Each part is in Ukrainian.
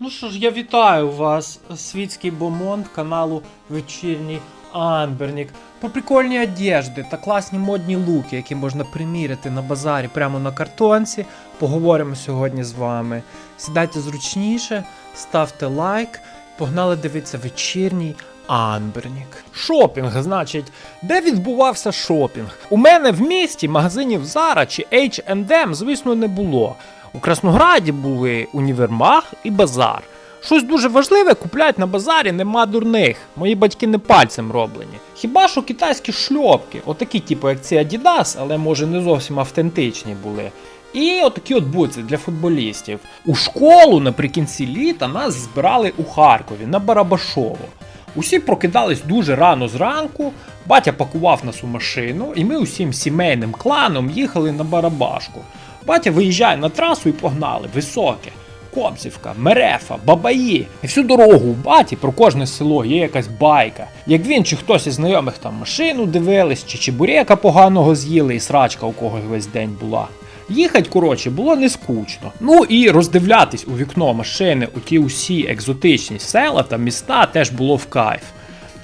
Ну що ж, я вітаю вас, світський бомонд каналу Вечірній Амбернік. Про прикольні одежди та класні модні луки, які можна приміряти на базарі прямо на картонці. Поговоримо сьогодні з вами. Сідайте зручніше, ставте лайк, погнали дивитися вечірній Амбернік. Шопінг, значить, де відбувався шопінг? У мене в місті магазинів Zara чи H&M, звісно, не було. У Краснограді були універмаг і базар. Щось дуже важливе куплять на базарі нема дурних. Мої батьки не пальцем роблені. Хіба що китайські шльопки, отакі, типу, як ці Adidas, але може не зовсім автентичні були. І отакі от буци для футболістів. У школу наприкінці літа нас збирали у Харкові на Барабашово. Усі прокидались дуже рано зранку, батя пакував нас у машину, і ми усім сімейним кланом їхали на Барабашку. Батя виїжджає на трасу і погнали, високе. Кобзівка, Мерефа, Бабаї. І всю дорогу у баті про кожне село є якась байка. Як він чи хтось із знайомих там машину дивились, чи чебурека поганого з'їли, і срачка у когось весь день була. Їхать, коротше, було не скучно. Ну і роздивлятись у вікно машини у ті усі екзотичні села та міста теж було в кайф.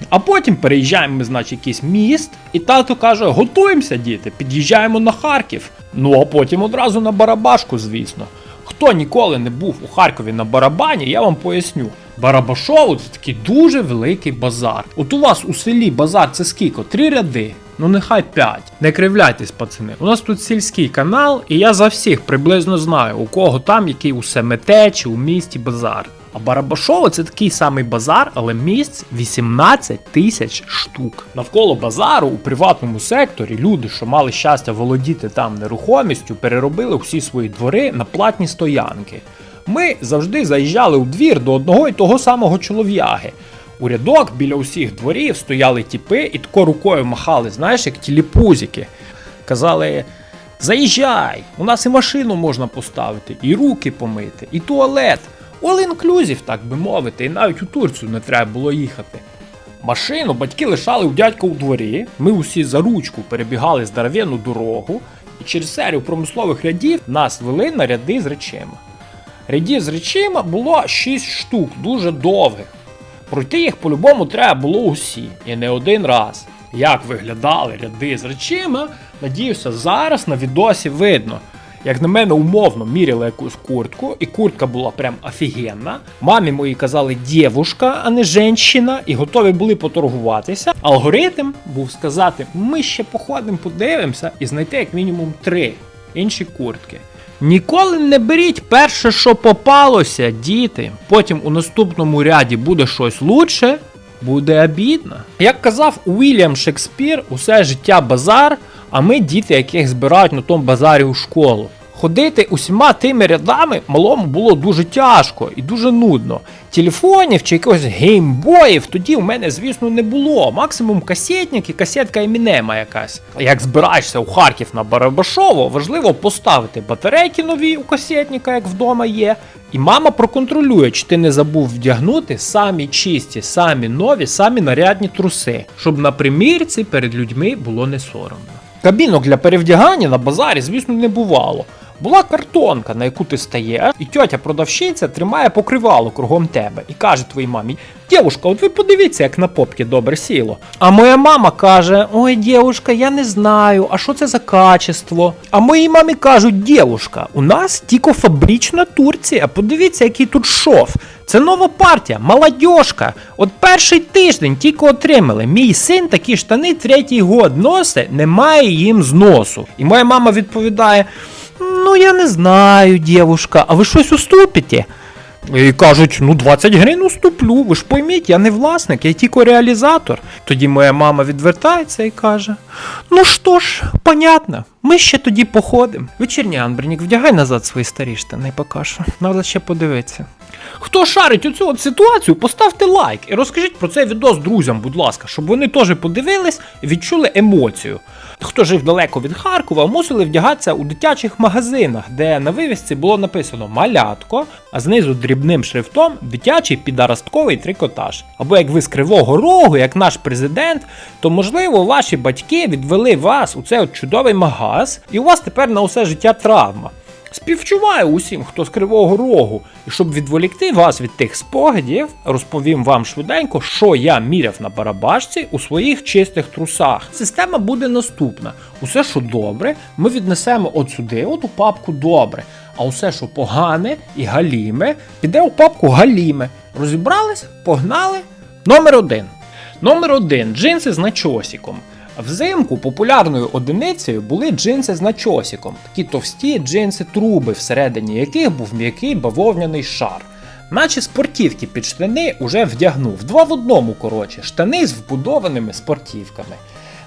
А потім переїжджаємо ми, значить, якийсь міст, і тато каже: готуємося, діти, під'їжджаємо на Харків. Ну а потім одразу на Барабашку, звісно. Хто ніколи не був у Харкові на барабані, я вам поясню. Барабашово це такий дуже великий базар. От у вас у селі базар це скільки? Три ряди. Ну нехай п'ять. Не кривляйтесь, пацани. У нас тут сільський канал, і я за всіх приблизно знаю, у кого там який у Семете чи у місті базар. А Барабашово це такий самий базар, але місць 18 тисяч штук. Навколо базару у приватному секторі люди, що мали щастя володіти там нерухомістю, переробили всі свої двори на платні стоянки. Ми завжди заїжджали у двір до одного і того самого чолов'яги. У рядок біля усіх дворів стояли тіпи і тако рукою махали, знаєш, як тіліпузики. Казали: Заїжджай, у нас і машину можна поставити, і руки помити, і туалет. All inclusive, так би мовити, і навіть у Турцію не треба було їхати. Машину батьки лишали у дядька у дворі, ми усі за ручку перебігали здоровенну дорогу, і через серію промислових рядів нас вели на ряди з речима. Рядів з речима було 6 штук, дуже довгих. Пройти їх по-любому треба було усі, і не один раз. Як виглядали ряди з речима, надіюся, зараз на відосі видно. Як на мене, умовно міряли якусь куртку, і куртка була прям офігенна. Мамі мої казали дівушка, а не женщина, і готові були поторгуватися. Алгоритм був сказати: ми ще походимо, подивимося, і знайти як мінімум три інші куртки. Ніколи не беріть перше, що попалося, діти. Потім у наступному ряді буде щось лучше, буде обідно. Як казав Уільям Шекспір, усе життя базар, а ми діти, яких збирають на тому базарі у школу. Ходити усіма тими рядами малому було дуже тяжко і дуже нудно. Телефонів чи якогось геймбоїв тоді у мене, звісно, не було. Максимум касетник і касетка Емінема якась. Як збираєшся у Харків на Барабашово, важливо поставити батарейки нові у касетника, як вдома є. І мама проконтролює, чи ти не забув вдягнути самі чисті, самі нові, самі нарядні труси, щоб на примірці перед людьми було не соромно. Кабінок для перевдягання на базарі, звісно, не бувало. Була картонка, на яку ти стаєш, і тьотя продавщиця тримає покривало кругом тебе і каже твоїй мамі: Дівушка, от ви подивіться, як на попки добре сіло. А моя мама каже: Ой, дівушка, я не знаю, а що це за качество? А моїй мамі кажуть, дівушка, у нас тільки фабрична Турція. Подивіться, який тут шов. Це нова партія, молодіжка. От перший тиждень тільки отримали. Мій син такі штани третій год носить, немає їм зносу. І моя мама відповідає: Ну, я не знаю, дівушка, а ви щось уступите? І кажуть, ну 20 гривень уступлю, ви ж пойміть, я не власник, я тільки реалізатор. Тоді моя мама відвертається і каже: Ну що ж, понятно, ми ще тоді походимо. Вечірній Анбернік, вдягай назад свої старі штани що. Треба ще подивитися. Хто шарить оцю от ситуацію, поставте лайк і розкажіть про цей відос друзям, будь ласка, щоб вони теж подивились і відчули емоцію. Хто жив далеко від Харкова, мусили вдягатися у дитячих магазинах, де на вивісці було написано малятко, а знизу дрібним шрифтом дитячий підаростковий трикотаж. Або як ви з Кривого Рогу, як наш президент, то можливо ваші батьки відвели вас у цей от чудовий магаз, і у вас тепер на усе життя травма. Співчуваю усім, хто з Кривого Рогу, і щоб відволікти вас від тих спогадів, розповім вам швиденько, що я міряв на барабашці у своїх чистих трусах. Система буде наступна: усе, що добре, ми віднесемо от сюди, от у папку добре. А усе, що погане і галіме, піде у папку галіме. Розібрались, погнали. Номер один. Номер один джинси з начосиком. Взимку популярною одиницею були джинси з начосиком, такі товсті джинси труби, всередині яких був м'який бавовняний шар. Наче спортівки під штани уже вдягнув. Два в одному, коротше, штани з вбудованими спортівками.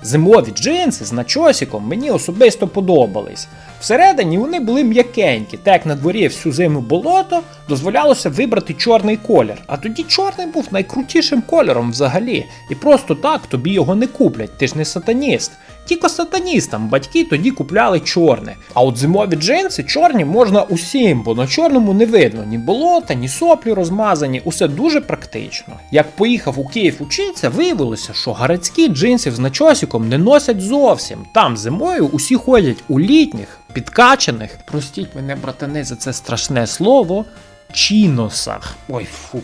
Зимові джинси з начосіком мені особисто подобались. Всередині вони були м'якенькі, так як на дворі всю зиму болото, дозволялося вибрати чорний колір. А тоді чорний був найкрутішим кольором взагалі. І просто так тобі його не куплять, ти ж не сатаніст. Тільки сатаністам батьки тоді купляли чорне. А от зимові джинси чорні можна усім, бо на чорному не видно ні болота, ні соплі розмазані, усе дуже практично. Як поїхав у Київ учитися, виявилося, що гарацькі джинсів з начосиком не носять зовсім. Там зимою усі ходять у літніх, підкачаних, простіть мене, братани, за це страшне слово, чіносах. Ой, фу.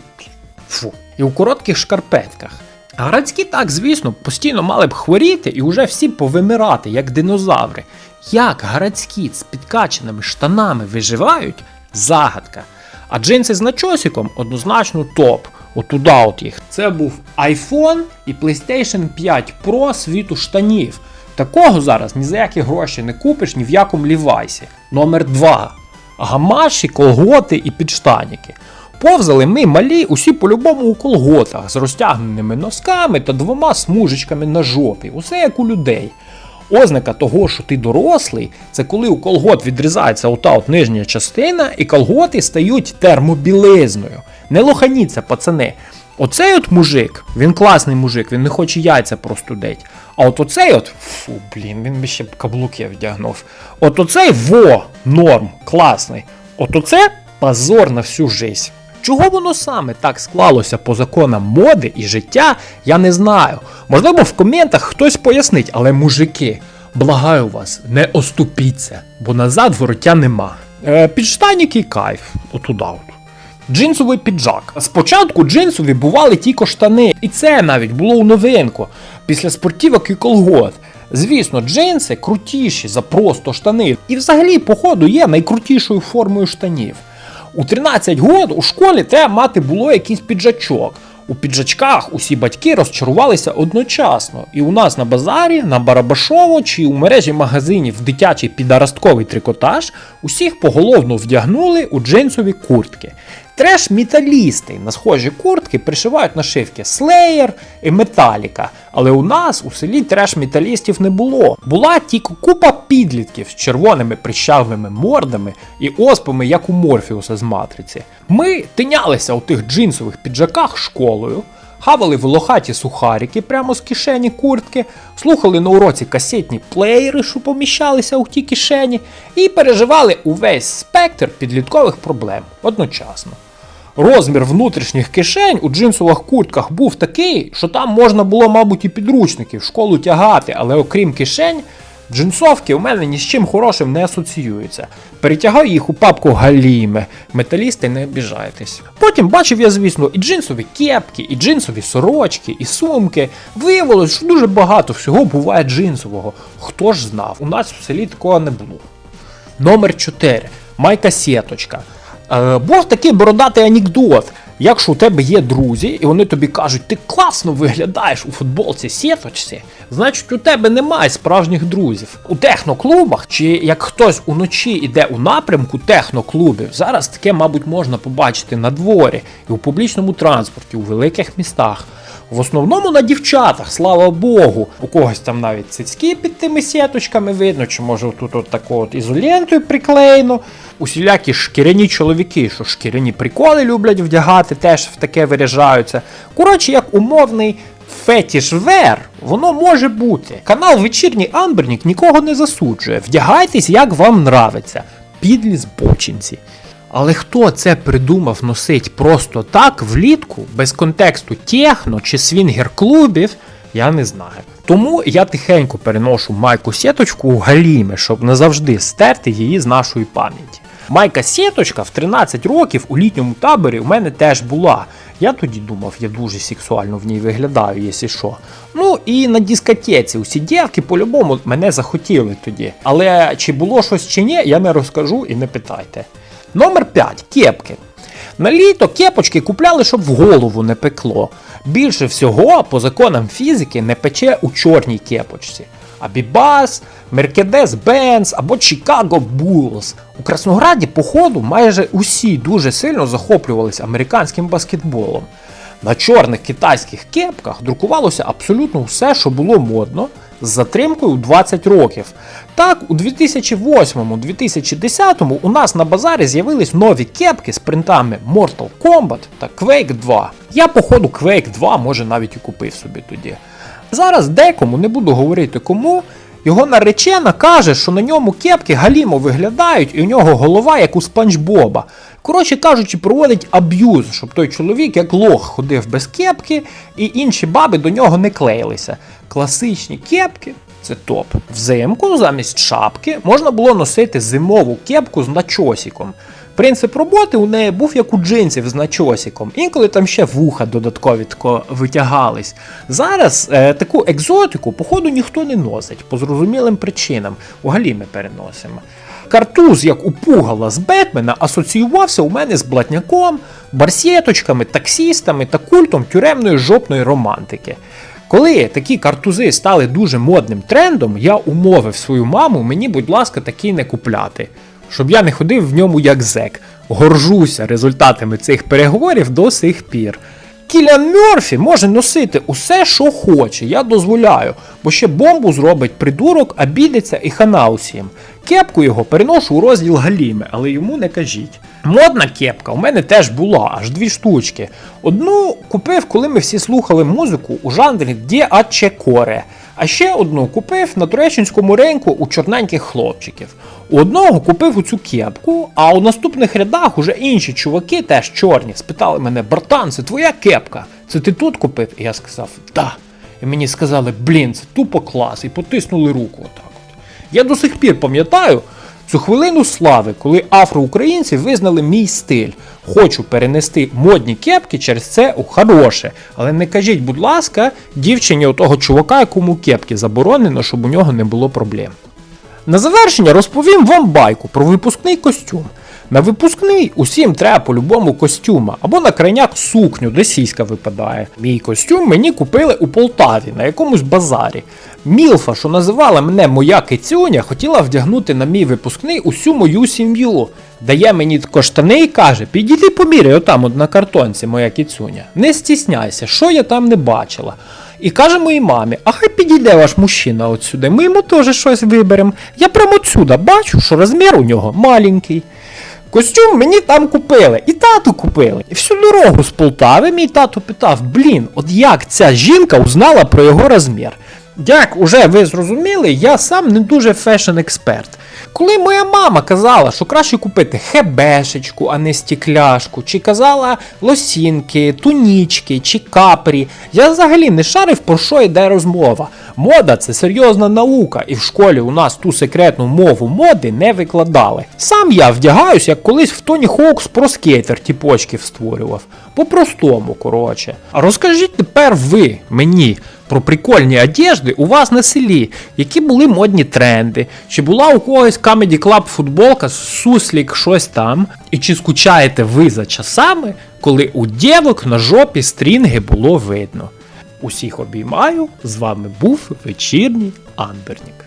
Фу. І у коротких шкарпетках. А Градські так, звісно, постійно мали б хворіти і вже всі повимирати, як динозаври. Як гарацькі з підкаченими штанами виживають загадка. А джинси з начосиком однозначно топ. Отуда от їх. Це був iPhone і PlayStation 5 Pro світу штанів. Такого зараз ні за які гроші не купиш ні в якому лівайсі. Номер 2. Гамаші, колготи і підштаніки. Повзали ми малі усі по-любому у колготах з розтягненими носками та двома смужечками на жопі, усе як у людей. Ознака того, що ти дорослий, це коли у колгот відрізається ота от нижня частина, і колготи стають термобілизною. Не лоханіться, пацани. Оцей от мужик, він класний мужик, він не хоче яйця простудить. А от оцей от, фу, блін, він би ще каблуки вдягнув. От оцей во, норм, класний. От оце позор на всю жизнь. Чого воно саме так склалося по законам моди і життя, я не знаю. Можливо, в коментах хтось пояснить, але мужики, благаю вас, не оступіться, бо назад вороття нема. Е, підштаніки кайф, отуда от. Джинсовий піджак. Спочатку джинсові бували тільки штани, і це навіть було у новинку. Після спортівок і колгот. Звісно, джинси крутіші за просто штани. І взагалі, походу, є найкрутішою формою штанів. У 13 год у школі треба мати було якийсь піджачок. У піджачках усі батьки розчарувалися одночасно. І у нас на базарі, на Барабашово чи у мережі магазинів дитячий підаростковий трикотаж усіх поголовно вдягнули у джинсові куртки. Треш-металісти на схожі куртки пришивають нашивки Slayer і Metallica. Але у нас у селі треш-металістів не було. Була тільки купа підлітків з червоними прищавими мордами і оспами, як у Морфіуса з матриці. Ми тинялися у тих джинсових піджаках школою. Хавали волохаті сухарики прямо з кишені куртки, слухали на уроці касетні плеєри, що поміщалися у ті кишені, і переживали увесь спектр підліткових проблем одночасно. Розмір внутрішніх кишень у джинсових куртках був такий, що там можна було, мабуть, і підручники в школу тягати, але окрім кишень, джинсовки у мене ні з чим хорошим не асоціюються. Перетягав їх у папку галіме, металісти не обіжайтесь. Потім бачив я, звісно, і джинсові кепки, і джинсові сорочки, і сумки. Виявилось, що дуже багато всього буває джинсового. Хто ж знав? У нас в селі такого не було. Номер 4. Майка сіточка. Е, був такий бородатий анекдот. Якщо у тебе є друзі, і вони тобі кажуть, ти класно виглядаєш у футболці сіточці, значить у тебе немає справжніх друзів. У техноклубах, чи як хтось уночі йде у напрямку техноклубів, зараз таке, мабуть, можна побачити на дворі і у публічному транспорті у великих містах. В основному на дівчатах, слава Богу. У когось там навіть цицьки під тими сіточками видно, чи може тут от тако от ізолентою приклеєно. Усілякі шкіряні чоловіки, що шкіряні приколи люблять вдягати, теж в таке виряжаються. Коротше, як умовний фетіш-вер, воно може бути. Канал Вечірній Амбернік нікого не засуджує. Вдягайтесь, як вам нравиться. Підлі збочинці. Але хто це придумав носить просто так влітку, без контексту техно чи свінгер-клубів, я не знаю. Тому я тихенько переношу майку сіточку у галіми, щоб назавжди стерти її з нашої пам'яті. Майка сіточка в 13 років у літньому таборі у мене теж була. Я тоді думав, я дуже сексуально в ній виглядаю, якщо що. Ну і на дискотеці усі дівки по-любому мене захотіли тоді. Але чи було щось чи ні, я не розкажу і не питайте. Номер 5. Кепки. На літо кепочки купляли, щоб в голову не пекло. Більше всього, по законам фізики, не пече у чорній кепочці. Абібас, Меркедес Бенц або Chicago Bulls. У Краснограді, походу, майже усі дуже сильно захоплювалися американським баскетболом. На чорних китайських кепках друкувалося абсолютно все, що було модно, з затримкою у 20 років. Так, у 2008-2010 у нас на базарі з'явились нові кепки з принтами Mortal Kombat та Quake 2. Я, походу, Quake 2 може навіть і купив собі тоді. Зараз декому, не буду говорити кому, його наречена каже, що на ньому кепки галімо виглядають, і у нього голова як у Спанч Боба. Коротше кажучи, проводить аб'юз, щоб той чоловік як лох ходив без кепки, і інші баби до нього не клеїлися. Класичні кепки це топ. Взимку замість шапки можна було носити зимову кепку з начосиком. Принцип роботи у неї був як у джинсів з начосиком. Інколи там ще вуха додаткові тако витягались. Зараз е, таку екзотику, походу, ніхто не носить по зрозумілим причинам. У галі ми переносимо. Картуз, як у пугала з Бетмена, асоціювався у мене з блатняком, барсєточками, таксістами та культом тюремної жопної романтики. Коли такі картузи стали дуже модним трендом, я умовив свою маму мені, будь ласка, такий не купляти, щоб я не ходив в ньому як зек. Горжуся результатами цих переговорів до сих пір. Кілян Мерфі може носити усе, що хоче, я дозволяю, бо ще бомбу зробить придурок, обідеться і хана усім. Кепку його переношу у розділ галіми, але йому не кажіть. Модна кепка у мене теж була, аж дві штучки. Одну купив, коли ми всі слухали музику у жанрі Дє Аче Коре. А ще одну купив на туреччинському ринку у чорненьких хлопчиків. У одного купив цю кепку, а у наступних рядах уже інші чуваки, теж чорні, спитали мене: братан, це твоя кепка? Це ти тут купив? І я сказав, да. І мені сказали, блін, це тупо клас, і потиснули руку. Я до сих пір пам'ятаю цю хвилину слави, коли афроукраїнці визнали мій стиль. Хочу перенести модні кепки через це у хороше. Але не кажіть, будь ласка, дівчині отого чувака, якому кепки заборонено, щоб у нього не було проблем. На завершення розповім вам байку про випускний костюм. На випускний усім треба по-любому костюма, або на крайняк сукню, де сіська випадає. Мій костюм мені купили у Полтаві на якомусь базарі. Мілфа, що називала мене моя кицюня, хотіла вдягнути на мій випускний усю мою сім'ю. Дає мені тако штани і каже: підійди поміряй отам от на картонці, моя кицюня. Не стісняйся, що я там не бачила. І каже моїй мамі, а хай підійде ваш мужчина от сюди, ми йому теж щось виберемо. Я прямо отсюда бачу, що розмір у нього маленький. Костюм мені там купили, і тату купили. І всю дорогу з Полтави мій тато питав: блін, от як ця жінка узнала про його розмір? Як уже ви зрозуміли, я сам не дуже фешн-експерт. Коли моя мама казала, що краще купити хебешечку, а не стекляшку, чи казала лосінки, тунічки чи капрі, я взагалі не шарив, про що йде розмова. Мода це серйозна наука, і в школі у нас ту секретну мову моди не викладали. Сам я вдягаюсь, як колись в Тоні Хоукс про скейтер тіпочків створював. По-простому, коротше. А розкажіть тепер ви мені про прикольні одежди у вас на селі, які були модні тренди, чи була у когось Comedy Club футболка, суслік, щось там, і чи скучаєте ви за часами, коли у дівок на жопі стрінги було видно. Усіх обіймаю, з вами був вечірній Анбернік.